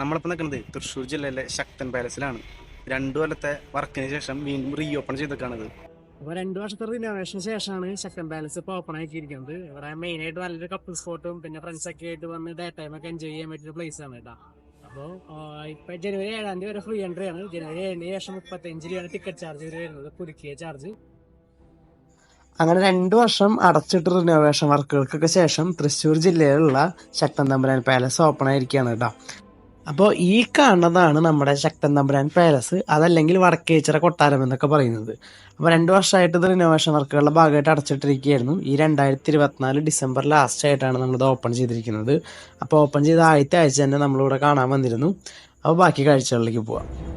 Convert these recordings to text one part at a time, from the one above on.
നമ്മളിപ്പോൾ നിൽക്കുന്നത് തൃശ്ശൂർ ജില്ലയിലെ ശക്തൻ പാലസിലാണ്. രണ്ടു കൊല്ലത്തെ വർക്കിന് ശേഷം വീണ്ടും റീ ഓപ്പൺ ചെയ്തേക്കാണിത്. അപ്പൊ രണ്ടു വർഷത്തെ റിനോവേഷന് ശേഷമാണ് ശക്തൻ പാലസ് ഇപ്പൊ ഓപ്പൺ ആക്കിയിരിക്കുന്നത്. ഇവിടെ മെയിൻ ആയിട്ട് നല്ലൊരു കപ്പിൾ സ്പോട്ടും പിന്നെ ഫ്രണ്ട്സ് ഒക്കെ ആയിട്ട് വന്ന് ഡേ ടൈം ഒക്കെ എൻജോയ് ചെയ്യാൻ പറ്റിയ പ്ലേസ് ആണ് കേട്ടോ. അപ്പോൾ ഇപ്പൊ ജനുവരി ഏഴാം തീയതി വരെ ഫ്രീ എൻട്രി ആണ്. ജനുവരി ഏഴിന് ശേഷം മുപ്പത്തഞ്ച് രൂപയാണ് ടിക്കറ്റ് ചാർജ് വരുന്നത് പുതുക്കിയ ചാർജ് അങ്ങനെ രണ്ടു വർഷം അടച്ചിട്ട് റിനോവേഷൻ വർക്കുകൾക്കൊക്കെ ശേഷം തൃശ്ശൂർ ജില്ലയിലുള്ള ശക്തൻ തമ്പുരാൻ പാലസ് ഓപ്പൺ ആയിരിക്കുകയാണ് കേട്ടോ. അപ്പോൾ ഈ കാണുന്നതാണ് നമ്മുടെ ശക്തൻ തമ്പുരാൻ പാലസ് അതല്ലെങ്കിൽ വടക്കേച്ചിറ കൊട്ടാരം എന്നൊക്കെ പറയുന്നത്. അപ്പോൾ രണ്ട് വർഷമായിട്ട് ഇത് റിനോവേഷൻ വർക്കുകളുടെ ഭാഗമായിട്ട് അടച്ചിട്ടിരിക്കുകയായിരുന്നു. ഈ രണ്ടായിരത്തി ഇരുപത്തിനാല് ഡിസംബർ ലാസ്റ്റ് ആയിട്ടാണ് നമ്മളിത് ഓപ്പൺ ചെയ്തിരിക്കുന്നത്. അപ്പോൾ ഓപ്പൺ ചെയ്ത ആദ്യത്തെ ആഴ്ച തന്നെ നമ്മളിവിടെ കാണാൻ വന്നിരുന്നു. അപ്പോൾ ബാക്കി കാഴ്ചകളിലേക്ക് പോവാം.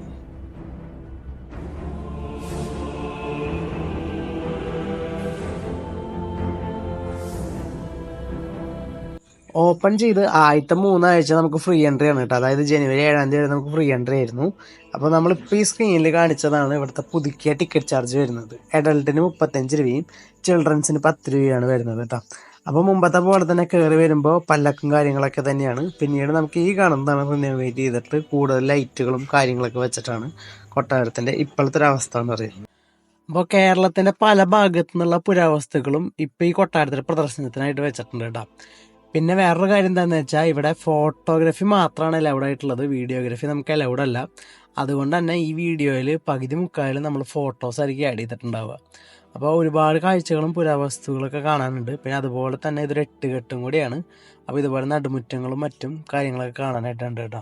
ഓപ്പൺ ചെയ്ത് ആദ്യത്തെ മൂന്നാഴ്ച നമുക്ക് ഫ്രീ എൻട്രി ആണ് കേട്ടോ. അതായത് ജനുവരി ഏഴാം തീയതി നമുക്ക് ഫ്രീ എൻട്രി ആയിരുന്നു. അപ്പോൾ നമ്മളിപ്പോൾ ഈ സ്ക്രീനിൽ കാണിച്ചതാണ് ഇവിടുത്തെ പുതുക്കിയ ടിക്കറ്റ് ചാർജ് വരുന്നത്. അഡൾട്ടിന് മുപ്പത്തഞ്ച് രൂപയും ചിൽഡ്രൻസിന് പത്ത് രൂപയാണ് വരുന്നത് കേട്ടോ. അപ്പോൾ മുമ്പത്തെ പോലെ തന്നെ കയറി വരുമ്പോൾ പല്ലക്കും കാര്യങ്ങളൊക്കെ തന്നെയാണ്. പിന്നീട് നമുക്ക് ഈ കാണുന്നതാണ് റിനോവേറ്റ് ചെയ്തിട്ട് കൂടുതൽ ലൈറ്റുകളും കാര്യങ്ങളൊക്കെ വെച്ചിട്ടാണ് കൊട്ടാരത്തിന്റെ ഇപ്പോഴത്തെ ഒരു അവസ്ഥ എന്ന് പറയുന്നത്. അപ്പോൾ കേരളത്തിന്റെ പല ഭാഗത്തു നിന്നുള്ള പുരാവസ്തുക്കളും ഇപ്പോൾ ഈ കൊട്ടാരത്തിന്റെ പ്രദർശനത്തിനായിട്ട് വെച്ചിട്ടുണ്ട് കേട്ടോ. പിന്നെ വേറൊരു കാര്യം എന്താണെന്ന് വെച്ചാൽ ഇവിടെ ഫോട്ടോഗ്രാഫി മാത്രമാണ് അലൗഡ് ആയിട്ടുള്ളത്. വീഡിയോഗ്രാഫി നമുക്ക് അലൗഡ് അല്ല. അതുകൊണ്ട് തന്നെ ഈ വീഡിയോയിൽ പകുതി മുക്കാലും നമ്മൾ ഫോട്ടോസ് ആയിരിക്കും ആഡ് ചെയ്തിട്ടുണ്ടാവുക. അപ്പോൾ ഒരുപാട് കാഴ്ചകളും പുരാവസ്തുക്കളൊക്കെ കാണാനുണ്ട്. പിന്നെ അതുപോലെ തന്നെ ഇതൊരു എട്ടുകെട്ടും കൂടിയാണ്. അപ്പോൾ ഇതുപോലെ നടുമുറ്റങ്ങളും മറ്റും കാര്യങ്ങളൊക്കെ കാണാനായിട്ടുണ്ട് കേട്ടോ.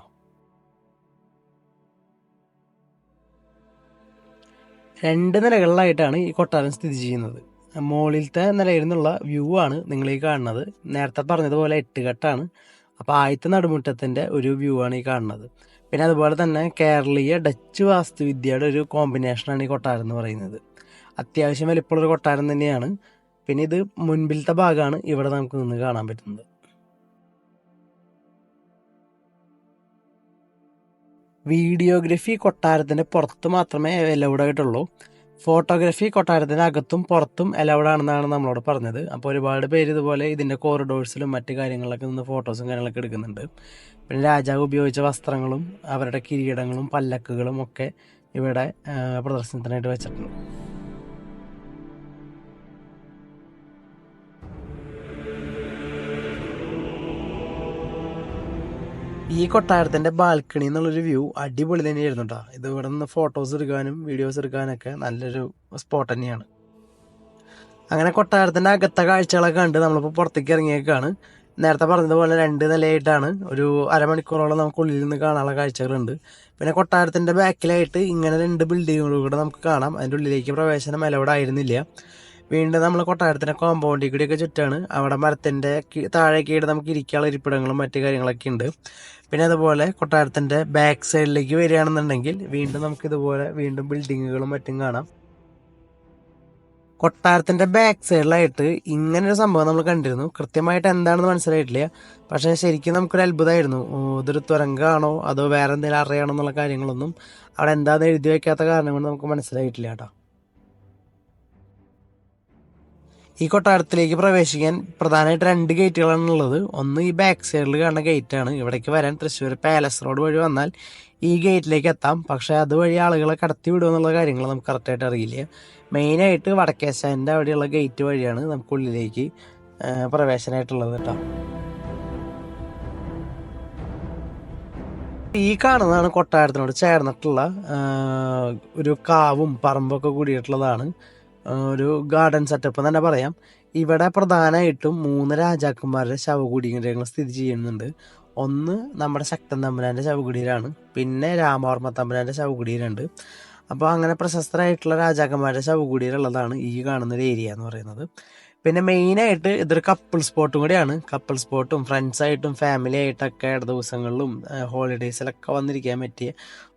രണ്ട് നിലകളിലായിട്ടാണ് ഈ കൊട്ടാരം സ്ഥിതി ചെയ്യുന്നത്. മുകളിലത്തെ നിലയിൽ നിന്നുള്ള വ്യൂ ആണ് നിങ്ങൾ ഈ കാണുന്നത്. നേരത്തെ പറഞ്ഞതുപോലെ എട്ടുകെട്ടാണ്. അപ്പോൾ ആദ്യത്തെ നടുമുറ്റത്തിന്റെ ഒരു വ്യൂ ആണ് ഈ കാണുന്നത്. പിന്നെ അതുപോലെ തന്നെ കേരളീയ ഡച്ച് വാസ്തുവിദ്യയുടെ ഒരു കോമ്പിനേഷനാണ് ഈ കൊട്ടാരം എന്ന് പറയുന്നത്. അത്യാവശ്യം വലിപ്പമുള്ളൊരു കൊട്ടാരം തന്നെയാണ്. പിന്നെ ഇത് മുൻപിലത്തെ ഭാഗമാണ് ഇവിടെ നമുക്ക് നിന്ന് കാണാൻ പറ്റുന്നത്. വീഡിയോഗ്രഫി കൊട്ടാരത്തിന്റെ പുറത്ത് മാത്രമേ അലൗഡ് ആയിട്ടുള്ളൂ. ഫോട്ടോഗ്രാഫി കൊട്ടാരത്തിന്റെ അകത്തും പുറത്തും അലൗഡ് ആണെന്നാണ് നമ്മളോട് പറഞ്ഞത്. അപ്പോൾ ഒരുപാട് പേര് ഇതുപോലെ ഇതിന്റെ കോറിഡോഴ്സിലും മറ്റു കാര്യങ്ങളിലൊക്കെ നിന്ന് ഫോട്ടോസും കാര്യങ്ങളൊക്കെ എടുക്കുന്നുണ്ട്. പിന്നെ രാജാവ് ഉപയോഗിച്ച വസ്ത്രങ്ങളും അവരുടെ കിരീടങ്ങളും പല്ലക്കുകളും ഒക്കെ ഇവിടെ പ്രദർശനത്തിനായിട്ട് വെച്ചിട്ടുണ്ട്. ഈ കൊട്ടാരത്തിന്റെ ബാൽക്കണി എന്നുള്ളൊരു വ്യൂ അടിപൊളി തന്നെയായിരുന്നു കേട്ടോ ഇത് ഇവിടെ നിന്ന് ഫോട്ടോസ് എടുക്കാനും വീഡിയോസ് എടുക്കാനൊക്കെ നല്ലൊരു സ്പോട്ട് തന്നെയാണ്. അങ്ങനെ കൊട്ടാരത്തിന്റെ അകത്തെ കാഴ്ചകളൊക്കെ കണ്ട് നമ്മളിപ്പോൾ പുറത്തേക്ക് ഇറങ്ങിയേക്കാണ്. നേരത്തെ പറഞ്ഞതുപോലെ രണ്ട് നിലയായിട്ടാണ്. ഒരു അരമണിക്കൂറോളം നമുക്ക് ഉള്ളിൽ നിന്ന് കാണാനുള്ള കാഴ്ചകളുണ്ട്. പിന്നെ കൊട്ടാരത്തിന്റെ ബാക്കിലായിട്ട് ഇങ്ങനെ രണ്ട് ബിൽഡിങ്ങുകൾ കൂടെ നമുക്ക് കാണാം. അതിന്റെ ഉള്ളിലേക്ക് പ്രവേശനം അലൗഡ് ആയിരുന്നില്ല. വീണ്ടും നമ്മൾ കൊട്ടാരത്തിന്റെ കോമ്പൗണ്ടിൽ കൂടിയൊക്കെ ചുറ്റാണ്. അവിടെ മരത്തിന്റെ താഴേക്കായിട്ട് നമുക്ക് ഇരിക്കാനുള്ള ഇരിപ്പിടങ്ങളും മറ്റു കാര്യങ്ങളൊക്കെ ഉണ്ട്. പിന്നെ അതുപോലെ കൊട്ടാരത്തിന്റെ ബാക്ക് സൈഡിലേക്ക് വരികയാണെന്നുണ്ടെങ്കിൽ വീണ്ടും നമുക്ക് ഇതുപോലെ വീണ്ടും ബിൽഡിങ്ങുകളും മറ്റും കാണാം. കൊട്ടാരത്തിന്റെ ബാക്ക് സൈഡിലായിട്ട് ഇങ്ങനൊരു സംഭവം നമ്മൾ കണ്ടിരുന്നു. കൃത്യമായിട്ട് എന്താണെന്ന് മനസ്സിലായിട്ടില്ല. പക്ഷേ ശരിക്കും നമുക്കൊരു അത്ഭുതമായിരുന്നു. ഇതൊരു തുരങ്കമാണോ? അതോ വേറെ എന്തെങ്കിലും അറിയണമെന്നുള്ള കാര്യങ്ങളൊന്നും അവിടെ എന്താണെന്ന് എഴുതി വയ്ക്കാത്ത കാരണം കൊണ്ട് നമുക്ക് മനസ്സിലായിട്ടില്ല കേട്ടോ. ഈ കൊട്ടാരത്തിലേക്ക് പ്രവേശിക്കാൻ പ്രധാനമായിട്ട് രണ്ട് ഗേറ്റുകളാണ് ഉള്ളത്. ഒന്ന് ഈ ബാക്ക് സൈഡിൽ കാണുന്ന ഗേറ്റാണ് ഇവിടേക്ക് വരാൻ തൃശ്ശൂർ പാലസ് റോഡ് വഴി വന്നാൽ ഈ ഗേറ്റിലേക്ക് എത്താം. പക്ഷേ അതുവഴി ആളുകളെ കടത്തി വിടുക എന്നുള്ള കാര്യങ്ങൾ നമുക്ക് കറക്റ്റായിട്ട് അറിയില്ല. മെയിനായിട്ട് വടക്കേശാന്റെ അവിടെയുള്ള ഗേറ്റ് വഴിയാണ് നമുക്ക് ഉള്ളിലേക്ക് പ്രവേശനമായിട്ടുള്ളത് കേട്ടോ. ഈ കാണുന്നതാണ് കൊട്ടാരത്തിനോട് ചേർന്നിട്ടുള്ള ഒരു കാവും പറമ്പൊക്കെ കൂടിയിട്ടുള്ളതാണ്. ഒരു ഗാർഡൻ സെറ്റപ്പ് തന്നെ പറയാം. ഇവിടെ പ്രധാനമായിട്ടും മൂന്ന് രാജാക്കന്മാരുടെ ശവകുടീരങ്ങൾ സ്ഥിതി ചെയ്യുന്നുണ്ട്. ഒന്ന് നമ്മുടെ ശക്തൻ തമ്പുരാന്റെ ശവകുടീരാണ്. പിന്നെ രാമവർമ്മ തമ്പുരാന്റെ ശവകുടീരുണ്ട്. അപ്പോൾ അങ്ങനെ പ്രശസ്തരായിട്ടുള്ള രാജാക്കന്മാരുടെ ശവകുടീരുള്ളതാണ് ഈ കാണുന്ന ഒരു ഏരിയ എന്ന് പറയുന്നത്. പിന്നെ മെയിനായിട്ട് ഇതൊരു കപ്പിൾ സ്പോട്ടും കൂടിയാണ്. കപ്പിൾ സ്പോട്ടും ഫ്രണ്ട്സായിട്ടും ഫാമിലി ആയിട്ടൊക്കെ ഇട ദിവസങ്ങളിലും ഹോളിഡേയ്സിലൊക്കെ വന്നിരിക്കാൻ പറ്റിയ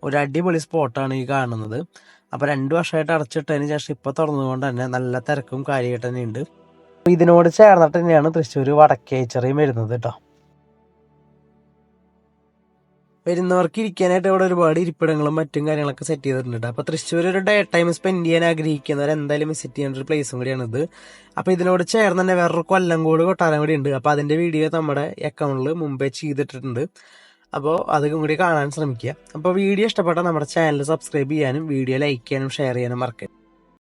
ഒരു അടിപൊളി സ്പോട്ടാണ് ഈ കാണുന്നത്. അപ്പോൾ രണ്ട് വർഷമായിട്ട് അടച്ചിട്ടതിന് ശേഷം ഇപ്പോൾ തുറന്നുകൊണ്ട് തന്നെ നല്ല തിരക്കും കാര്യമായിട്ട് തന്നെ ഉണ്ട് ഇതിനോട് ചേർന്നിട്ട് തന്നെയാണ് തൃശ്ശൂർ വടക്കേച്ചറിയും വരുന്നത് കേട്ടോ. വരുന്നവർക്ക് ഇരിക്കാനായിട്ട് ഇവിടെ ഒരുപാട് ഇരിപ്പിടങ്ങളും മറ്റും കാര്യങ്ങളൊക്കെ സെറ്റ് ചെയ്തിട്ടുണ്ട്. അപ്പോൾ തൃശ്ശൂർ ഒരു ഡേ ടൈം സ്പെൻഡ് ചെയ്യാൻ ആഗ്രഹിക്കുന്നവർ എന്തായാലും വിസിറ്റ് ചെയ്യേണ്ട ഒരു പ്ലേസും കൂടിയാണിത്. അപ്പോൾ ഇതിനോട് ചേർന്ന് തന്നെ വേറൊരു കൊല്ലംകോട് കൊട്ടാരം കൂടി ഉണ്ട്. അപ്പോൾ അതിന്റെ വീഡിയോ നമ്മുടെ അക്കൗണ്ടിൽ മുമ്പേ ചെയ്തിട്ടുണ്ട് അപ്പോൾ അതും കൂടി കാണാൻ ശ്രമിക്കുക. അപ്പോൾ വീഡിയോ ഇഷ്ടപ്പെട്ടാൽ നമ്മുടെ ചാനൽ സബ്സ്ക്രൈബ് ചെയ്യാനും വീഡിയോ ലൈക്ക് ചെയ്യാനും ഷെയർ ചെയ്യാനും മറക്കരുത്.